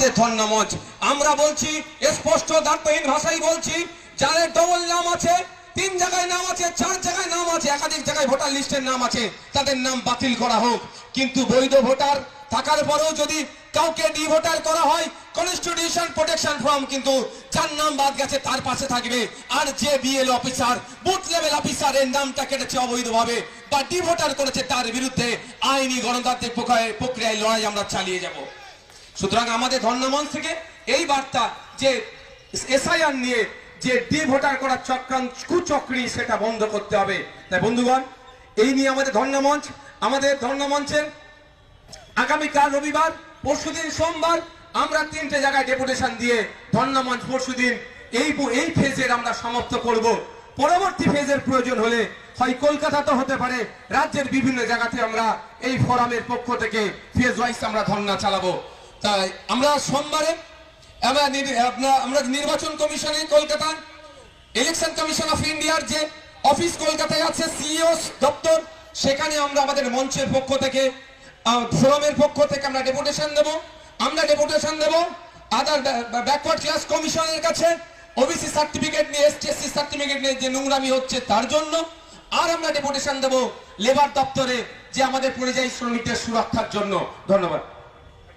আমাদের ধর্ণা আমরা বলছি, স্পষ্ট দায়িত্বহীন ভাষাই বলছি, যাদের ডবল নাম আছে, তিন জায়গায় নাম আছে, চার জায়গায় নাম আছে, একাধিক জায়গায় ভোটার লিস্টের নাম আছে, তাদের নাম বাতিল করা হোক। কিন্তু বৈধ ভোটার থাকার পরেও যদি কাউকে ডি ভোটার করা হয় কনস্টিটিউশন প্রোটেকশন ফর্ম কিন্তু যার নাম বাদ গেছে, তার পাশে থাকবে। আর যে BL officer booth level officer এর নামটা কেটেছে অবৈধভাবে বা ডি ভোটার করেছে, তার বিরুদ্ধে আইনি গণতান্ত্রিক প্রক্রিয়ায় লড়াই আমরা চালিয়ে যাব। সুতরাং আমাদের ধর্ণামঞ্চ থেকে এই বার্তা যে এসআইআর নিয়ে যে ডি ভোটার করার চক্রান্ত, কুচক্রি সেটা বন্ধ করতে হবে। তাই বন্ধুগণ, এই নিয়ে আমাদের ধর্ণামঞ্চ, আমাদের ধর্ণামঞ্চের আগামীকাল রবিবার, পরশুদিন সোমবার আমরা তিনটে জায়গায় ডেপুটেশন দিয়ে ধর্ণামঞ্চ পরশুদিন এই এই ফেজের আমরা সমাপ্ত করব। পরবর্তী ফেজের প্রয়োজন হলে, হয় কলকাতা তো হতে পারে, রাজ্যের বিভিন্ন জায়গাতে আমরা এই ফোরামের পক্ষ থেকে ফেজ ওয়াইজ আমরা ধর্ণা চালাবো। তাই আমরা সোমবারে আমরা নির্বাচন কমিশনে কলকাতা ইলেকশন কমিশন অফ ইন্ডিয়ার যে অফিস কলকাতায় আছে সিইও দপ্তর, সেখানে আমরা আমাদের মঞ্চের পক্ষ থেকে ফোরামের পক্ষ থেকে আমরা ডেপুটেশন দেব। আমরা ডেপুটেশন দেব। আদার ব্যাকওয়ার্ড ক্লাস কমিশনের কাছে ওবিসি সার্টিফিকেট নিয়ে এসটিএসসি সার্টিফিকেট নিয়ে যে নোংরামি হচ্ছে তার জন্য আর আমরা ডেপুটেশন দেব লেবার দপ্তরে যে আমাদের পরিযায়ী শ্রমিকদের সুরক্ষার জন্য। ধন্যবাদ।